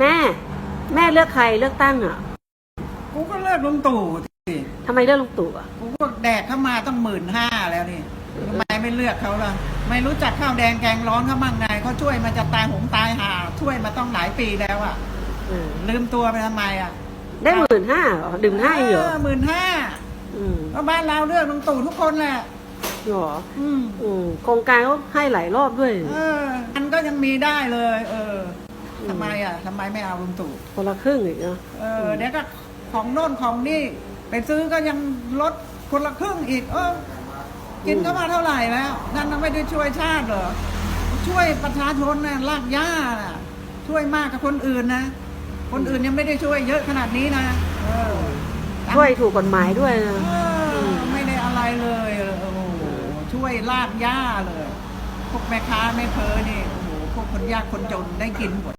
แม่ แม่เลือกใครเลือกตั้งอะกูก็เลือกลุงตู่สิทำไมเลือกลุงตู่อะกูก็แดกเข้ามาต้องหมื่นห้าแล้วนี่ทำไมไม่เลือกเขาล่ะ ไม่รู้จักข้าวแดงแกงร้อนเขามั่งไงเขาช่วยมาจะตายหงตายห่าช่วยมาต้องหลายปีแล้วอะ เออลืมตัวไปทำไมอะได้หมื่นห้าเหรอดื่มห้าเหรอหมื่นห้าอืมก็บ้านเราเลือกลุงตู่ทุกคนแหละ เหรออืม อืมโครงการเขาให้หลายรอบด้วย เออมันก็ยังมีได้เลย เอออืม ทำไมอะทำไมไม่เอาลุงตู่คนละครึ่งอีกเนาะเออเดี๋ยวก็ของโน่นของนี่ ไปซื้อก็ยังลดคนละครึ่งอีก เออ กินเข้ามาเท่าไหร่แล้ว นั่นมันไม่ได้ช่วยชาติเหรอ ช่วยประชาชนนะลากย่าน่ะช่วยมากกับคนอื่นนะ คนอื่นยังไม่ได้ช่วยเยอะขนาดนี้นะเออช่วยถูกกฎหมายด้วยนะเออไม่ได้อะไรเลยเออโอ้โหช่วยลากย่าเลย พวกแม่ค้าแม่เพอนี่โอ้โหพวกคนยากคนจนได้กินหมด